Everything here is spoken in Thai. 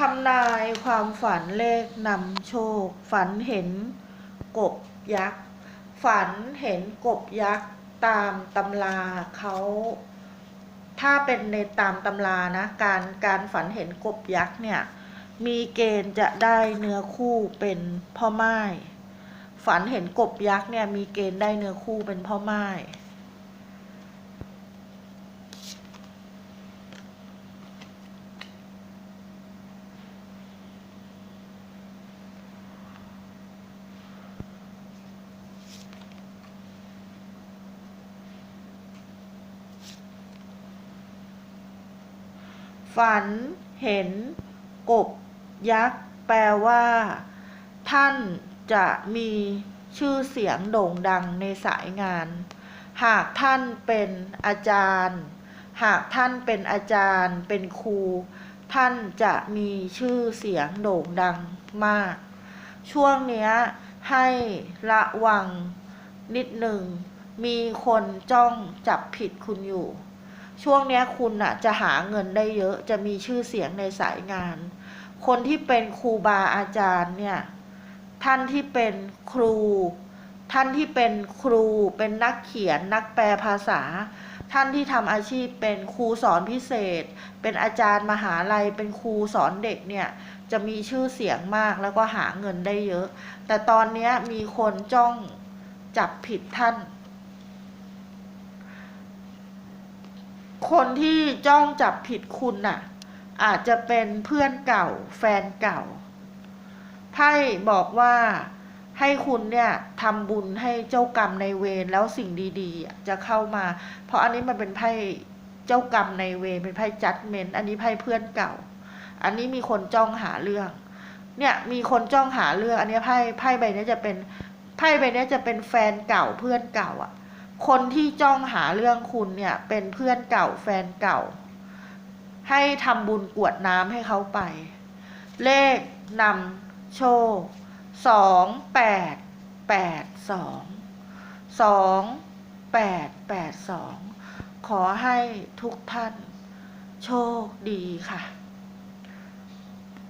ทำนายความฝันเลขนำโชค ฝันเห็นกบยักษ์ ฝันเห็นกบยักษ์ตามตำราเขา ถ้าเป็นในตามตำรานะ การการฝันเห็นกบยักษ์เนี่ย มีเกณฑ์จะได้เนื้อคู่เป็นพ่อไม้ฝันเห็นกบยักษ์เนี่ยมีเกณฑ์ได้เนื้อคู่เป็นพ่อไม้ ฝันเห็นกบยักษ์แปลว่า ท่านจะมีชื่อเสียงโด่งดังในสายงาน หากท่านเป็นอาจารย์ หากท่านเป็นอาจารย์ เป็นครู ท่านจะมีชื่อเสียงโด่งดังมาก ช่วงเนี้ยให้ระวังนิดหนึ่ง มีคนจ้องจับผิดคุณอยู่ ช่วงนี้คุณน่ะจะหาเงินได้เยอะจะมีชื่อเสียงในสายงาน คนที่เป็นครูบาอาจารย์เนี่ยท่านที่เป็นครู ท่านที่เป็นครูเป็นนักเขียนนักแปลภาษา ท่านที่ทำอาชีพเป็นครูสอนพิเศษ เป็นอาจารย์มหาลัยเป็นครูสอนเด็กเนี่ยจะมีชื่อเสียงมากแล้วก็หาเงินได้เยอะ แต่ตอนนี้มีคนจ้องจับผิดท่าน คนที่จ้องจับผิดคุณน่ะ อาจจะเป็นเพื่อนเก่า แฟนเก่าไพ่บอกว่าให้คุณเนี่ยทำบุญให้เจ้ากรรมในเวรแล้วสิ่งดีๆ จะเข้ามา เพราะอันนี้มันเป็นไพ่เจ้ากรรมในเวรเป็นไพ่จัดเมนอันนี้ไพ่เพื่อนเก่า อันนี้มีคนจ้องหาเรื่อง เนี่ยมีคนจ้องหาเรื่อง อันนี้ไพ่ไพ่ใบนี้จะเป็นไพ่ใบนี้จะเป็นแฟนเก่าเพื่อนเก่าอะ คนที่จ้องหาเรื่องคุณเนี่ย เป็นเพื่อนเก่าแฟนเก่า ให้ทำบุญกวดน้ำให้เขาไป เลขนำโชคสองแปดแปดสองสองแปดแปดสองขอให้ทุกท่านโชคดีค่ะ